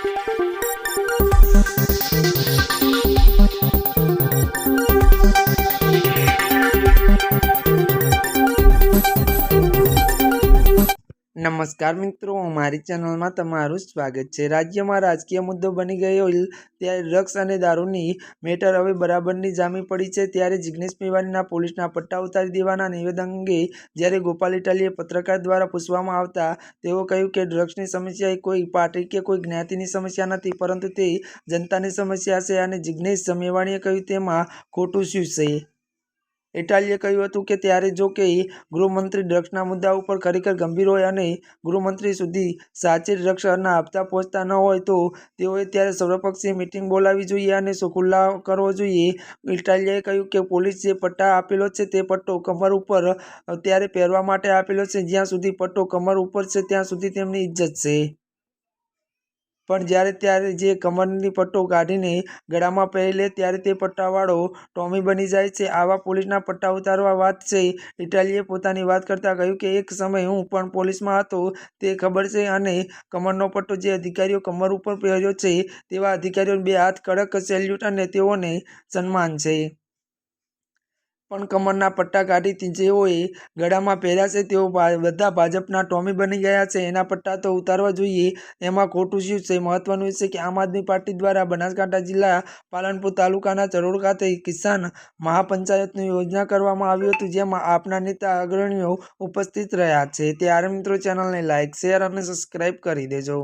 Thank you. નમસ્કાર મિત્રો, મારી ચેનલમાં તમારું સ્વાગત છે. રાજ્યમાં રાજકીય મુદ્દો બની ગયો ત્યારે ડ્રગ્સ અને દારૂની મેટર હવે બરાબરની જામી પડી છે. ત્યારે જિગ્નેશ મેવાણીના પોલીસના પટ્ટા ઉતારી દેવાના નિવેદન અંગે જ્યારે ગોપાલ ઇટાલીએ પત્રકાર દ્વારા પૂછવામાં આવતા તેઓ કહ્યું કે ડ્રગ્સની સમસ્યા એ કોઈ પાર્ટી કે કોઈ જ્ઞાતિની સમસ્યા નથી, પરંતુ તે જનતાની સમસ્યા છે અને જિગ્નેશ મેવાણીએ કહ્યું તેમાં ખોટું શું છે? ઇટાલીએ કહ્યું હતું કે ત્યારે જો કે ગૃહમંત્રી ડ્રગ્સના મુદ્દા ઉપર ખરેખર ગંભીર હોય અને ગૃહમંત્રી સુધી સાચે ડ્રગ્સના હપ્તા પહોંચતા ન હોય, તો તેઓએ ત્યારે સર્વપક્ષીય મિટિંગ બોલાવવી જોઈએ અને ખુલ્લાવો કરવો જોઈએ. ઇટાલીએ કહ્યું કે પોલીસ જે પટ્ટા આપેલો છે તે પટ્ટો કમર ઉપર ત્યારે પહેરવા માટે આપેલો છે. જ્યાં સુધી પટ્ટો કમર ઉપર છે, ત્યાં સુધી તેમની ઇજ્જત છે. પણ જ્યારે ત્યારે જે કમરની પટ્ટો કાઢીને ગળામાં પહેરે ત્યારે તે પટ્ટાવાળો ટોમી બની જાય છે. આવા પોલીસના પટ્ટા ઉતારવા વાત છે. ઇટાલીએ પોતાની વાત કરતાં કહ્યું કે, એક સમય હું પણ પોલીસમાં હતો, તે ખબર છે. અને કમરનો પટ્ટો જે અધિકારીઓ કમર ઉપર પહેર્યો છે, તેવા અધિકારીઓને બે હાથ કડક સેલ્યુટ અને તેઓને સન્માન છે. પણ કમરના પટ્ટા કાઢી જેઓએ ગળામાં પહેર્યા છે તેઓ બધા ભાજપના ટોમી બની ગયા છે. એના પટ્ટા તો ઉતારવા જોઈએ. એમાં ખોટું શું છે? મહત્વનું છે કે આમ આદમી પાર્ટી દ્વારા બનાસકાંઠા જિલ્લા પાલનપુર તાલુકાના ચરોડ ખાતે કિસાન મહાપંચાયતનું યોજના કરવામાં આવ્યું હતું, જેમાં આપના નેતા અગ્રણીઓ ઉપસ્થિત રહ્યા છે. ત્યારે મિત્રો ચેનલને લાઇક શેર અને સબસ્ક્રાઈબ કરી દેજો.